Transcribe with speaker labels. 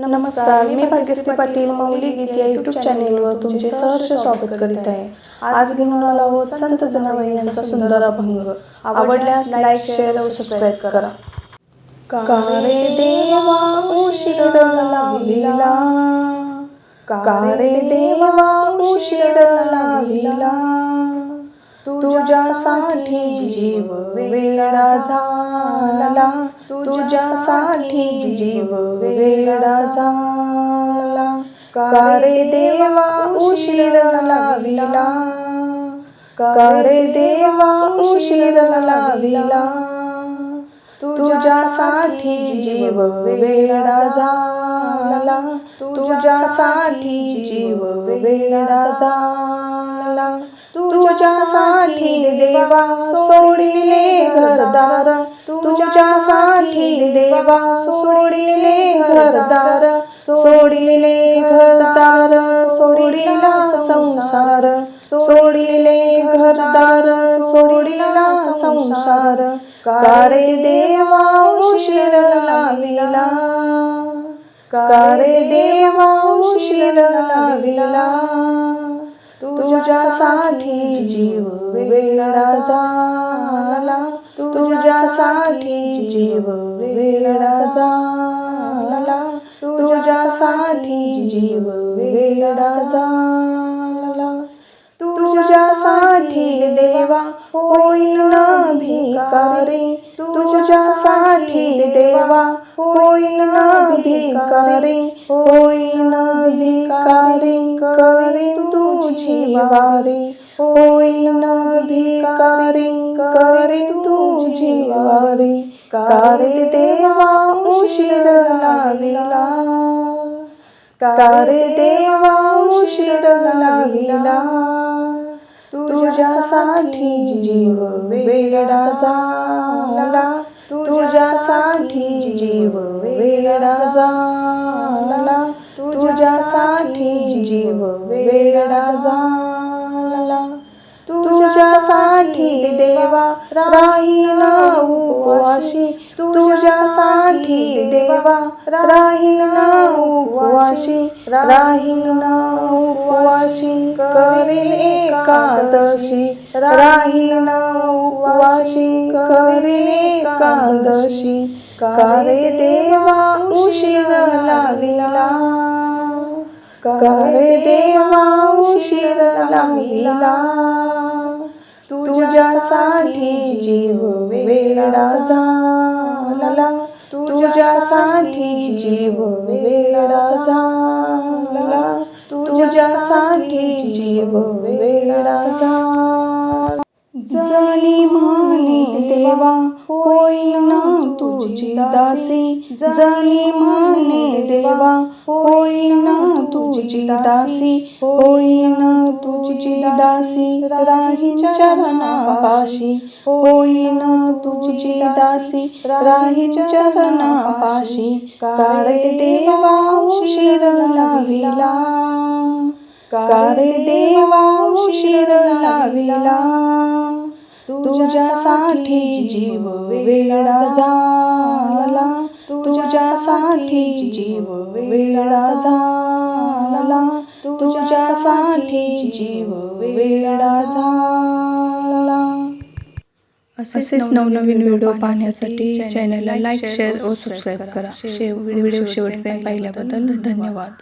Speaker 1: नमस्कार मी भाग्यश्री पाटील मौली गीत या युट्यूब चॅनेलवर तुमचे सहर्ष स्वागत करीत आहे. आज घेऊन आलो आहोत संत जनाबाई यांचा सुंदर अभंग. आवडल्यास लाईक शेअर व सबस्क्राईब करा. कारे देवा उशीर लाविला. कारे देवा उशीर लाविला. तुझ्यासाठी जीव वेडा झाला. तुझ्यासाठी जीव वेडा झाला. का देवा उशीर लाविला? का देवा उशीर लाविला? तुझ्यासाठी जीव वेडा झाला. तुझ्यासाठी जीव वेडा झाला. तुझ्यासाठी देवा सोडिले घरदार. तुझ्यासाठी देवा सोडिले घरदार. सोडिले घरदार सोडिला संसार सोडिले घरदार सोडिला संसार. कारे देवा उशीर लाविला. कारे देवा उशीर लाविला. तुझ्यासाठी जीव वेळा झाला. तुझ्यासाठी जीव वेळा झाला. तुझ्यासाठी जीव वेळा झाला. तुझ्यासाठी देवा होईन भिकारी. तुझ्यासाठी देवा होईन भिकारी. होईन भिकारी करीन तुझी वारी. होईन भिकारी करीन तुझी वारी. कारे देवा उशीर लाविला. कारे देवा उशीर लाविला. तुझ्यासाठी जीव वेडा झाला. तुझ्यासाठी जीव वेडा झाला. तुझ्यासाठी जीव वेडा झाला. तुझ्यासाठी देवा राहीन उपवाशी तुझ्यासाठी देवा राहीन उपवाशी राहीन उपवाशी करील एकादशी राहीन उपवाशी करील एकादशी कारे देवा उशीर लागला? कारे देवा उशीर लागला? तुझ्यासाठी जीव वेडा झाला. तुझ्यासाठी जीव वेडा झाला. तुझ्यासाठी जीव वेडा झाला. जली म्हणे देवा ना तुझी दासी. जली म्हणे देवा होईन तुझी दासी. ना तुझी दासी राही चरणापाशी. होईन तुझी दासी राही चरणापाशी. कारे देवा उशीर लाविला. कारे देवा उशीर लाविला. तुझ्यासाठी जीव वेळा झाला. तुझ्यासाठी जीव वेळा झाला. तुझ्यासाठी जीव वेडा झाला.
Speaker 2: असेच नवनवीन व्हिडिओ पाहण्यासाठी चॅनलला लाईक शेअर व सबस्क्राईब करा. शेव व्हिडिओ शेवटपर्यंत पाहिल्याबद्दल धन्यवाद.